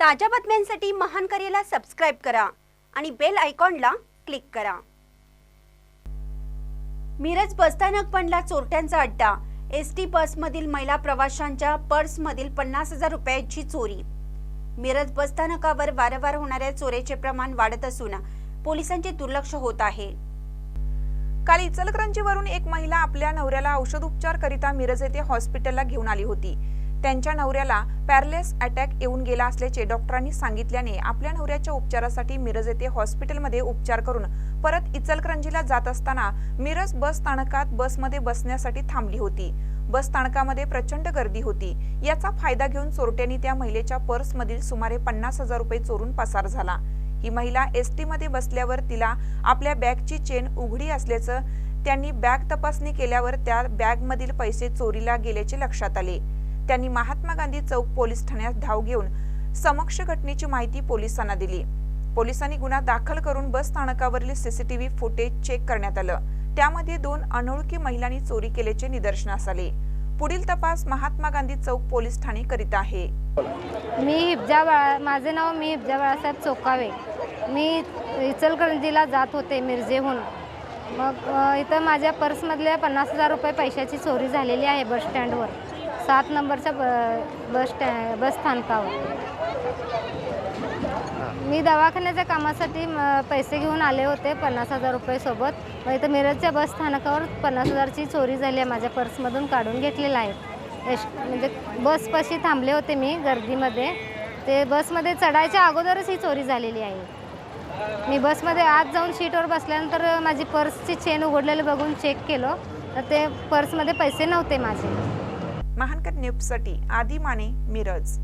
ताज्या बातम्यांसाठी महान करेला सबस्क्राईब करा आणि बेल आयकॉनला क्लिक करा. मिरज बसस्थानक बनला चोरट्यांचा अड्डा. एस टी बसमधील महिला प्रवाशांच्या पर्समधील पन्नास हजार रुपयांची चोरी. मिरज बसस्थानकावर वारंवार होणाऱ्या चोरीचे प्रमाण वाढत असून पोलिसांचे दुर्लक्ष होत आहे. काल इचलकरंजीवरून एक महिला आपल्या नवऱ्याला औषधोपचार करिता मिरज येथे हॉस्पिटलला घेऊन आली होती. त्यांच्या नवऱ्याला पॅरलेस अटॅक येऊन गेला असल्याचे डॉक्टरांनी सांगितल्याने आपल्या नवऱ्याच्या उपचारासाठी मिरज येथे हॉस्पिटलमध्ये उपचार करून परत इचलकरंजीला जात असताना मिरज बस स्थानकात बसमध्ये बसण्यासाठी थांबली होती. बस स्थानकामध्ये प्रचंड गर्दी होती. याचा फायदा घेऊन चोरट्यांनी त्या महिलेच्या पर्समधील सुमारे पन्नास हजार रुपये चोरून पसार झाला. ही महिला एस टीमध्ये बसल्यावर तिला आपल्या बॅगची चेन उघडी असल्याचं त्यांनी बॅग तपासणी केल्यावर त्या बॅगमधील पैसे चोरीला गेल्याचे लक्षात आले. त्यांनी महात्मा गांधी चौक पोलीस ठाण्यात धाव घेऊन समक्ष घटनेची माहिती पोलिसांना दिली. पोलिसांनी गुन्हा दाखल करून बस स्थानकावरील सीसीटीव्ही फुटेज चेक करण्यात आलं. त्यामध्ये दोन अनोळखी महिलांनी चोरी केल्याचे निदर्शनास आले. पुढील तपास महात्मा गांधी चौक पोलीस ठाणे करीत आहे. मी हिबजा बाळा माझे नाव मी हिबजा बाळासाहेब चोकावे. मी इचलकरंजीला जात होते मिरजेहून. मग इथं माझ्या पर्समधल्या पन्नास हजार रुपये पैशाची चोरी झालेली आहे बस स्टँडवर सात नंबरच्या ब बस स्टॅ बस स्थानकावर. मी दवाखान्याच्या कामासाठी म, पैसे घेऊन आले होते पन्नास हजार रुपये सोबत. मग इथं मिरजच्या बस स्थानकावर पन्नास हजारची चोरी झाली आहे. माझ्या पर्समधून काढून घेतलेलं आहे. एस म्हणजे बसपाशी थांबले होते मी गर्दीमध्ये. ते बसमध्ये चढायच्या अगोदरच ही चोरी झालेली आहे. मी बसमध्ये आत जाऊन सीटवर बसल्यानंतर माझी पर्सची चेन उघडलेलं बघून चेक केलं. तर ते पर्समध्ये पैसे नव्हते माझे. महानकर न्यूजसाठी आदी माने मिरज.